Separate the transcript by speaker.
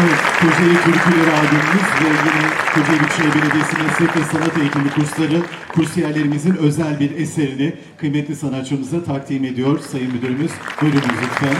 Speaker 1: Evet, Kocaeli Türküleri albümümüz ve yine Kocaeli Büyükşehir Belediyesi'nin Meslek ve Sanat Eğitimi kursları kursiyerlerimizin özel bir eserini kıymetli sanatçımıza takdim ediyor. Sayın Müdürümüz, buyurunuz lütfen.